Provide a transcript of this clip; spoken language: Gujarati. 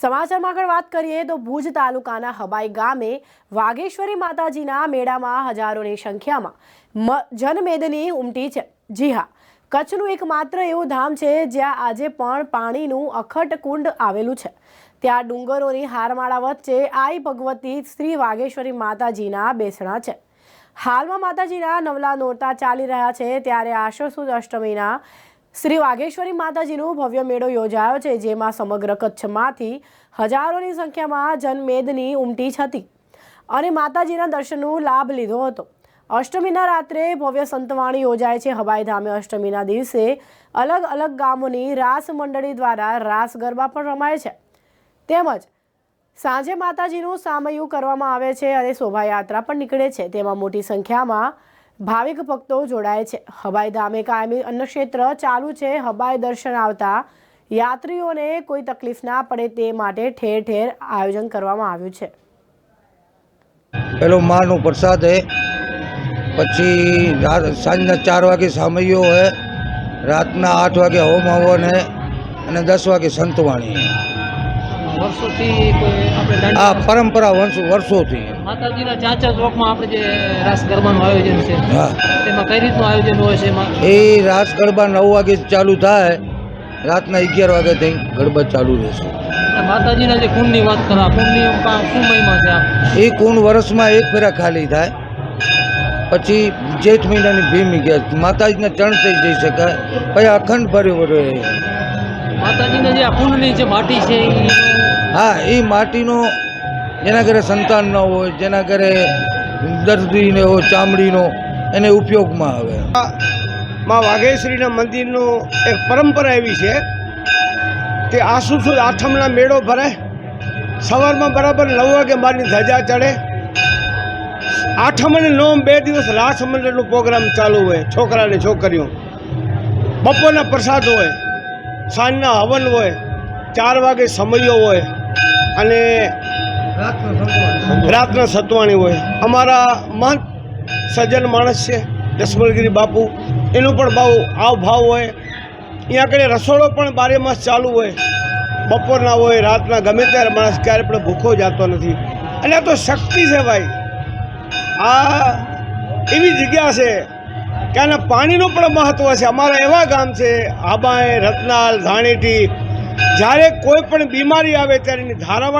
સમાચારમાં આગળ વાત કરીએ તો ભુજ તાલુકાના હબાઈ ગામે વાઘેશ્વરી માતાજીના મેળામાં હજારોની સંખ્યામાં જનમેદની ઉમટી છે. જી હા, કચ્છનું એકમાત્ર એવું ધામ છે જ્યાં આજે પણ પાણીનું અખટ કુંડ આવેલું છે. ત્યાં ડુંગરોની હારમાળા વચ્ચે આઈ ભગવતી શ્રી વાઘેશ્વરી માતાજીના બેસણા છે. હાલમાં માતાજીના નવલા નોરતા ચાલી રહ્યા છે ત્યારે આશો સુદ અષ્ટમીના શ્રી વાઘેશ્વરી માતાજીનો ભવ્ય મેળો યોજાયો છે, જેમાં સમગ્ર કચ્છમાંથી હજારોની સંખ્યામાં જનમેદની ઉમટી હતી અને માતાજીના દર્શનનો લાભ લીધો હતો. અષ્ટમીના રાત્રે ભવ્ય સંતવાણી યોજાય છે. હવાઈ ધામે અષ્ટમીના દિવસે અલગ અલગ ગામોની રાસ મંડળી દ્વારા રાસ ગરબા પણ રમાય છે. તેમજ સાંજે માતાજીનું સામયું કરવામાં આવે છે અને શોભાયાત્રા પણ નીકળે છે. તેમાં મોટી સંખ્યામાં ભાવિક ભક્તો જોડાય છે. હવાઈ ધામે કાયમી અન્નક્ષેત્ર ચાલુ છે. હવાઈ દર્શન આવતા યાત્રીઓને કોઈ તકલીફ ના પડે તે માટે ઠેર ઠેર આયોજન કરવામાં આવ્યું છે. પેલો માનો પ્રસાદ હે. પછી સાંજના ચાર વાગે સામૈયો હે. રાતના આઠ વાગે હોમ હવન હે. અને દસ વાગે સંતવાણી વર્ષોથી આપણે આ પરંપરા વર્ષો વર્ષોથી. માતાજીના ચાચા ચોકમાં આપણે જે રાસ ગરબાનું આયોજન છે તેમાં કઈ રીતનું આયોજન હોય છે એમાં એ રાસ ગરબા નવ વાગે ચાલુ થાય. રાતના અગિયાર વાગે થઈ ગરબા ચાલુ રહેશે. માતાજીના જે કુંડની વાત કરો કુંડની શું મહિમા છે એ કુંડ વર્ષમાં એક ફેરા ખાલી થાય. પછી જેઠ મહિનાની ભીમી ગયા માતાજીના ચણ થઈ જઈ શકાય. પછી અખંડ ભર્યો રહે. માતાજીના જે આ કુંડની જે માટી છે એ હા એ માટીનો જેના ઘરે સંતાન ન હોય જેના ઘરે દર્દીને હોય ચામડીનો એને ઉપયોગમાં આવે. માં વાઘેશ્વરીના મંદિરનું એક પરંપરા એવી છે કે આસુ સુદ આઠમના મેળો ભરાય સવારમાં બરાબર નવ વાગે મારની ધજા ચડે. આઠમ અને નવમ બે દિવસ રાસ મંડળનો પ્રોગ્રામ ચાલુ હોય છોકરા અને છોકરીઓ. બપોરના પ્રસાદ હોય સાંજના હવન હોય, ચાર વાગે સમયો હોય અને રાતના સતવાણી હોય. અમારા મહંત સજ્જન માણસ છે, દસમલગીરી બાપુ. એનું પણ બહુ આવ ભાવ હોય. અહીંયા આગળ રસોડો પણ બારે માસ ચાલુ હોય. બપોરના હોય, રાતના ગમે ત્યારે માણસ ક્યારે પણ ભૂખો જતો નથી. અને આ તો શક્તિ છે ભાઈ. આ એવી જગ્યા છે કે આના પાણીનું પણ મહત્ત્વ છે. અમારા એવા ગામ છે, આબાએ, રતનાલ, ધાણેટી, જ્યારે કોઈ પણ બીમારી આવે ત્યારે એની ધારાવાળી